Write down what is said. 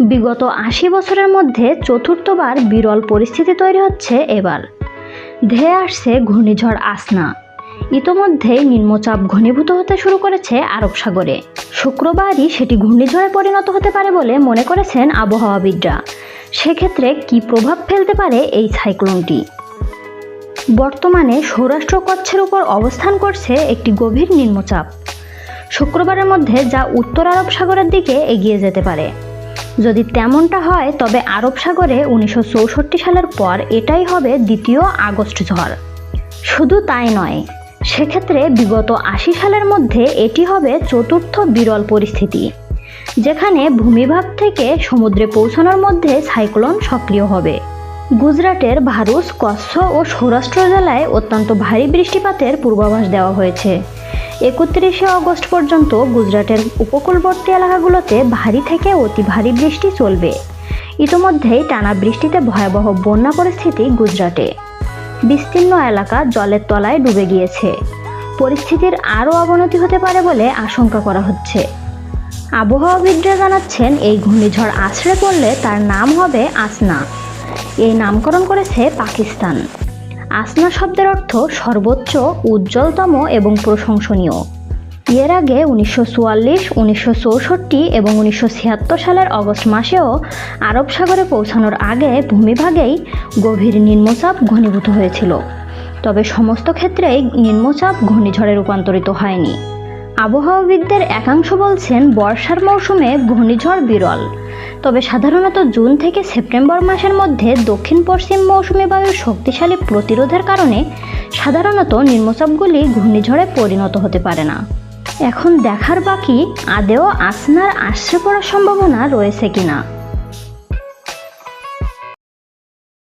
বিগত আশি বছরের মধ্যে চতুর্থবার বিরল পরিস্থিতি তৈরি হচ্ছে এবার। ধেয়ে আসছে ঘূর্ণিঝড় আসনা। ইতোমধ্যেই নিম্নচাপ ঘনীভূত হতে শুরু করেছে আরব সাগরে। শুক্রবারই সেটি ঘূর্ণিঝড়ে পরিণত হতে পারে বলে মনে করেছেন আবহাওয়াবিদরা। সেক্ষেত্রে কী প্রভাব ফেলতে পারে এই সাইক্লোনটি? বর্তমানে সৌরাষ্ট্র কচ্ছের উপর অবস্থান করছে একটি গভীর নিম্নচাপ। শুক্রবারের মধ্যে যা উত্তর আরব সাগরের দিকে এগিয়ে যেতে পারে। যদি তেমনটা হয়, তবে আরব সাগরে উনিশশো চৌষট্টি সালের পর এটাই হবে দ্বিতীয় আগস্ট ঝড়। শুধু তাই নয়, সেক্ষেত্রে বিগত আশি সালের মধ্যে এটি হবে চতুর্থ বিরল পরিস্থিতি, যেখানে ভূমিভাগ থেকে সমুদ্রে পৌঁছানোর মধ্যে সাইক্লোন সক্রিয় হবে। গুজরাটের ভারুচ, কচ্ছ ও সৌরাষ্ট্র জেলায় অত্যন্ত ভারী বৃষ্টিপাতের পূর্বাভাস দেওয়া হয়েছে। একত্রিশে অগস্ট পর্যন্ত গুজরাটের উপকূলবর্তী এলাকাগুলোতে ভারী থেকে অতি ভারী বৃষ্টি চলবে। ইতোমধ্যেই টানা বৃষ্টিতে ভয়াবহ বন্যা পরিস্থিতি গুজরাটে। বিস্তীর্ণ এলাকা জলের তলায় ডুবে গিয়েছে। পরিস্থিতির আরও অবনতি হতে পারে বলে আশঙ্কা করা হচ্ছে। আবহাওয়াবিদরা জানাচ্ছেন, এই ঘূর্ণিঝড় আছড়ে পড়লে তার নাম হবে আসনা। এই নামকরণ করেছে পাকিস্তান। আসনা শব্দের অর্থ সর্বোচ্চ, উজ্জ্বলতম এবং প্রশংসনীয়। এর আগে উনিশশো চুয়াল্লিশ, উনিশশো চৌষট্টি এবং উনিশশো ছিয়াত্তর সালের অগস্ট মাসেও আরব সাগরে পৌঁছানোর আগে ভূমিভাগেই গভীর নিম্নচাপ ঘনীভূত হয়েছিল। তবে সমস্ত ক্ষেত্রেই নিম্নচাপ ঘূর্ণিঝড়ে রূপান্তরিত হয়নি। আবহাওয়াবিদদের একাংশ বলছেন, বর্ষার মৌসুমে ঘূর্ণিঝড় বিরল। তবে সাধারণত জুন থেকে সেপ্টেম্বর মাসের মধ্যে দক্ষিণ পশ্চিম মৌসুমি বায়ুর শক্তিশালী প্রতিরোধের কারণে সাধারণত নিম্নচাপগুলি ঘূর্ণিঝড়ে পরিণত হতে পারে না। এখন দেখার বাকি আদেও আসনার আশ্রে পড়ার সম্ভাবনা রয়েছে কিনা।